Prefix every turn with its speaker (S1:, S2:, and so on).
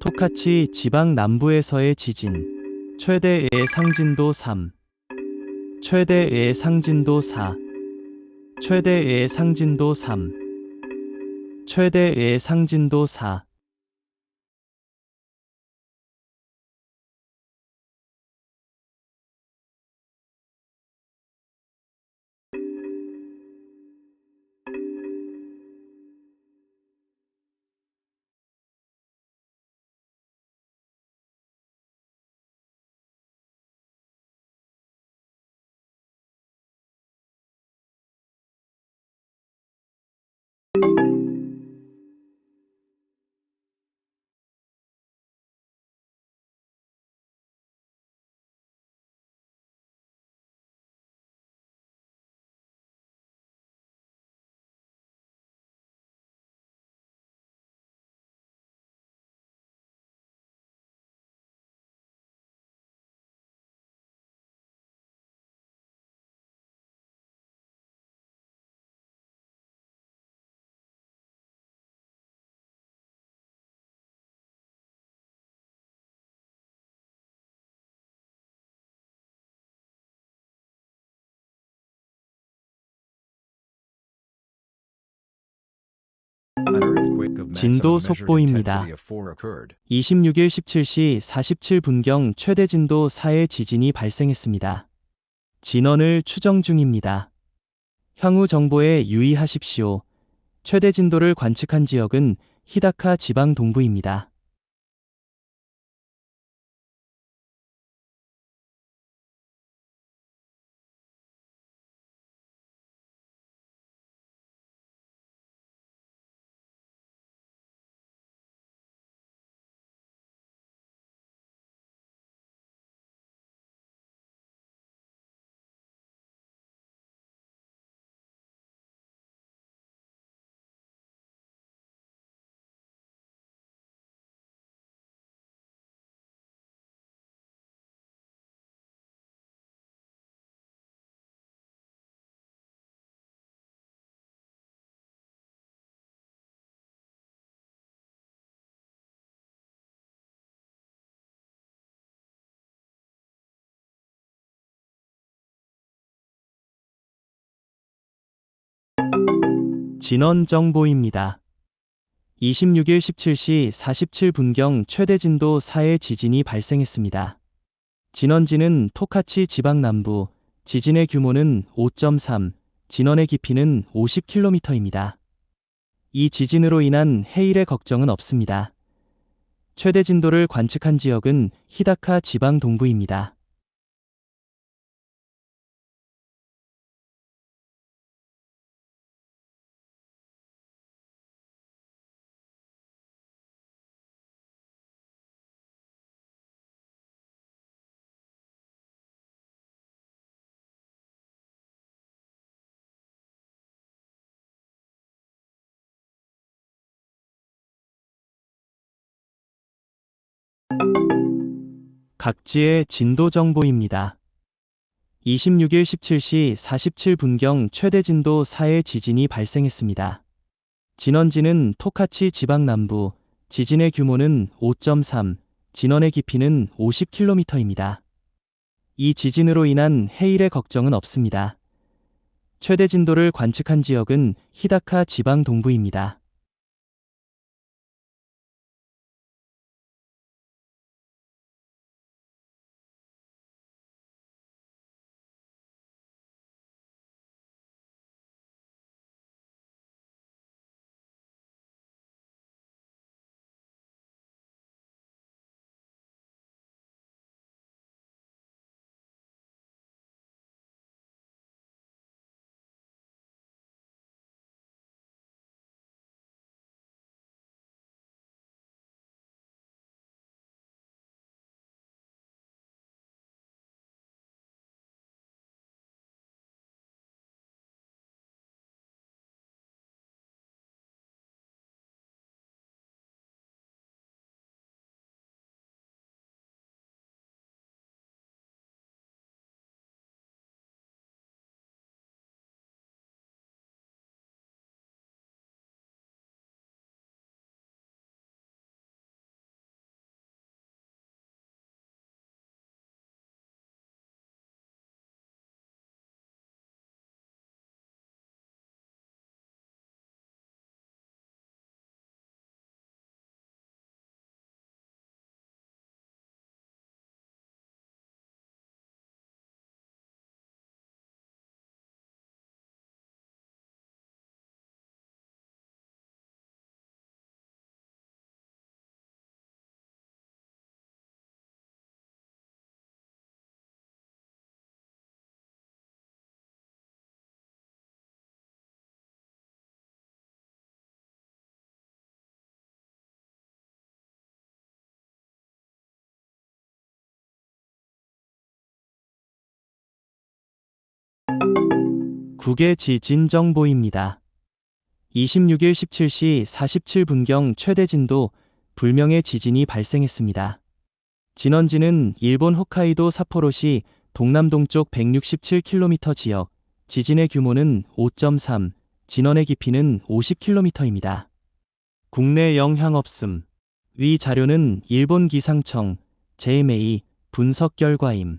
S1: 토카치 지방 남부에서의 지진. 최대의 상진도 3. 최대의 상진도 4. 최대의 상진도 3. 최대의 상진도 4.
S2: 진도 속보입니다.
S1: 26일 17시 47분경 최대 진도 4의 지진이 발생했습니다. 진원을 추정 중입니다. 향후 정보에 유의하십시오. 최대 진도를 관측한 지역은 히다카 지방 동부입니다. 진원 정보입니다. 26일 17시 47분경 최대 진도 4의 지진이 발생했습니다. 진원지는 토카치 지방 남부, 지진의 규모는 5.3, 진원의 깊이는 50km입니다. 이 지진으로 인한 해일의 걱정은 없습니다. 최대 진도를 관측한 지역은 히다카 지방 동부입니다. 각지의 진도 정보입니다. 26일 17시 47분경 최대 진도 4의 지진이 발생했습니다. 진원지는 토카치 지방 남부, 지진의 규모는 5.3, 진원의 깊이는 50km입니다. 이 지진으로 인한 해일의 걱정은 없습니다. 최대 진도를 관측한 지역은 히다카 지방 동부입니다. 북의 지진 정보입니다. 26일 17시 47분경 최대 진도 불명의 지진이 발생했습니다. 진원지는 일본 홋카이도 삿포로시 동남동쪽 167km 지역, 지진의 규모는 5.3, 진원의 깊이는 50km입니다. 국내 영향 없음. 위 자료는 일본 기상청 JMA 분석 결과임.